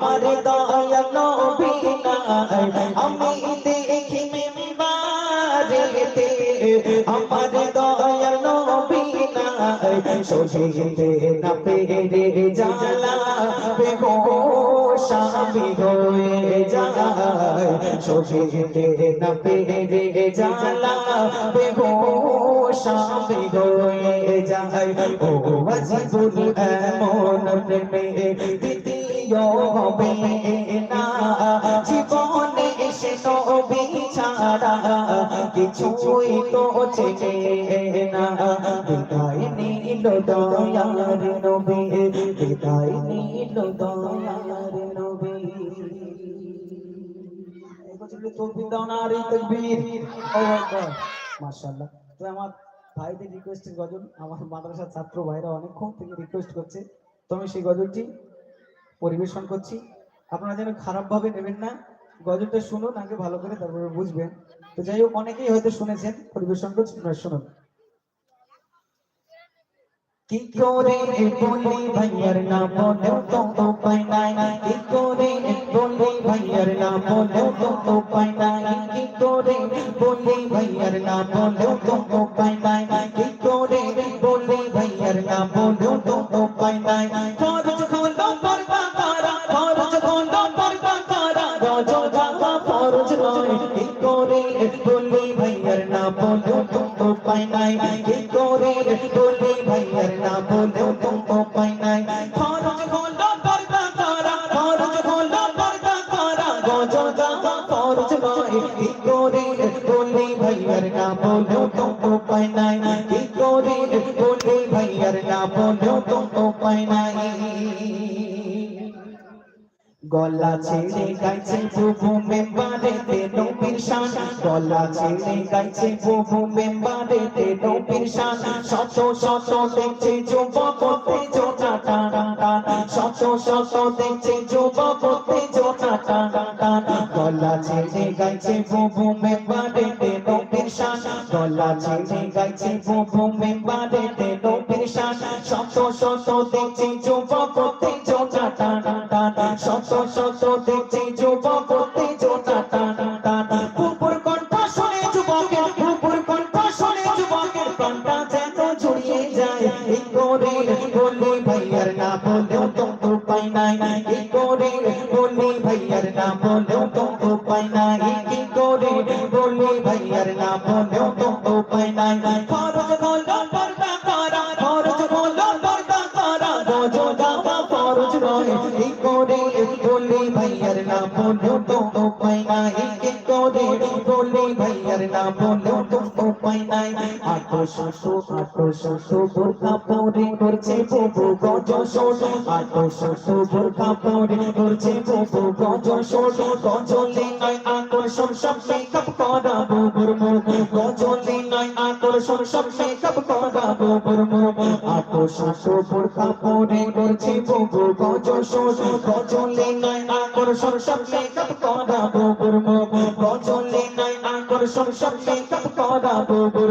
আমার দয়া নবী নাই আমি দেখি মেম্বারেতে আমার দয়া নবী নাই সহিতে না পেরে জালা বেহোশ হয়ে যায় সহিতে না পেরে জালা বেহোশ হয়ে যায় ও আজীবন এমন প্রেমে দ্বিতীয় হবে না। জীবনে এসে কিছুই তো চেনে না। বিদায় দয়ার নবী বিদায় দয়ার নবী। আমার ভাইদের আমার মাদ্রাসার ছাত্র ভাইরা অনেকক্ষণ থেকে রিকোয়েস্ট করছে। তো আমি সেই গজলটি পরিবেশন করছি। আপনারা যেন খারাপ ভাবে নেবেন না। গজলটা শুনুন, আগে ভালো করে, তারপরে বুঝবেন। তো যাই হোক, অনেকেই হয়তো শুনেছেন, পরিবেশন করছি শুনুন। কি করে বলি ভাইয়ার নাম, বলেও তো পাই নাই। কি করে বলি ভাইয়ার নাম, বলেও তো পাই নাই। কি করে বলি ভাইয়ার নাম, বলেও তো পাই নাই। কি করে বলি ভাইয়ার নাম, বলেও তো তো পাই নাই। কি করে বলি ভাইয়ার নাম বলেও তো তো পাই নাই কি করে বলি ভাইয়ার নাম বলেও তো তো পাই নাই ফরজ হলো পর্দা করা ফরজ হলো পর্দা করা রজ জামা ফরজ নয় কি করে বলি ভাইয়ার নাম বলেও তো তো পাই নাই কি করে বলি ভাইয়ার নাম বলেও তো তো পাই নাই গলা ছেড়ে গাইছে বুবু মেম্বারে তে নবীর গলা ছেড়ে গাইছে বুবু মেম্বারে তে নবীর শান। শত শত দেখছে যুবকতে জোটা টানা টানা। শত শত দেখছে যুবকতে জোটা টানা টানা। গলা ছেড়ে গাইছে বুবু মেম্বারে তে নবীর শান। গলা ছেড়ে গাইছে বুবু মেম্বারে তে নবীর শান। শত শত দেখছে যুবকতে জোটা টানা টানা। শত শত দেখছি যুবকতে জোটা টানা টানা। যায়, এই করে বলি ভাইয়ার না বলেও তো তো পাই নাই। এই করে বলি ভাইয়ার না বলেও তো তো পাই নাই। কি করে বলি ভাইয়ার না বলেও তো তো পাই নাই। ফরজ হলো পর্দা করা, ফরজ হলো পর্দা করা, রোজ জামা ফরজ নয়। এই করে বলি ভাইয়ার না বলেও তো তো পাই নাই। কি করে বলি ভাইয়ার না বলেও তো তো পাই নাই। আটো শশো আটো শশো বোরখা পরে করছে বুবু গজ শোষ আটো শশো বোরখা পরে করছে বুবু গজ শোষ গজলে নয় আকর্ষণ সব মেকআপ করা বুবুর মুখ গজলে নয় আকর্ষণ সব মেকআপ করা বুবুর মুখ আটো শশো বোরখা পরে করছে বুবু গজ শোষ গজলে নয় আকর্ষণ সব মেকআপ করা বুবুর মুখ গজলে নয় আকর্ষণ সব মেকআপ করা বুবুর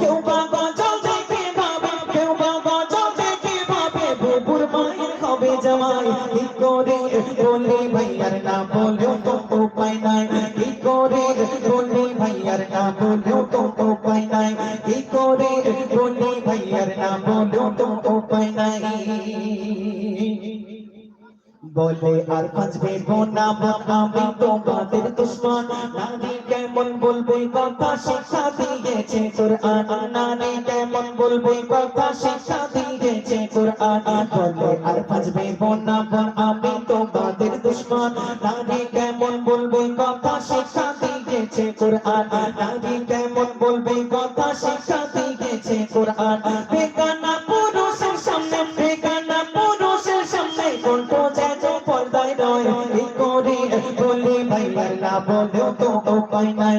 কেউ বা গজল দেখে ভাবে কেউ বা গজল দেখে ভাবে বুবুর মায়ের হবে জামাই। কি করে বলি ভাইয়ার না বলেও তো পাই নাই। বলে আর বাঁচবে না আমি তোমাদের দুশ্মন। নারী কেমন বলবে কথা শিক্ষা দিয়েছে কোরআন। নারী কেমন বলবে কথা শিক্ষা দিয়েছে কোরআন। বলে আর বাঁচবে না আমি তোমাদের দুশ্মন। নারী কেমন বলবে কথা শিক্ষা দিয়েছে কোরআন। নারী কেমন বলবে কথা শিক্ষা দিয়েছে কোরআন। বেগানা बोली भाई वरना बोलो तो तो पाइना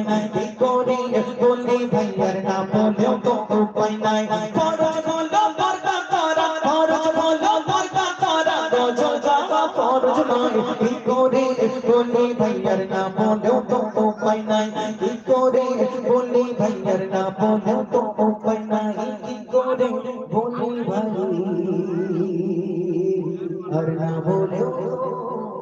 गोरी बोली भाई वरना बोलो तो तो पाइना फरो बोलो बरका तारा फरो बोलो बरका तारा रोजो जावा फरो नाई गोरी बोली भाई वरना बोलो तो तो पाइना गोरी बोली भाई वरना बोलो तो तो पाइना गोरी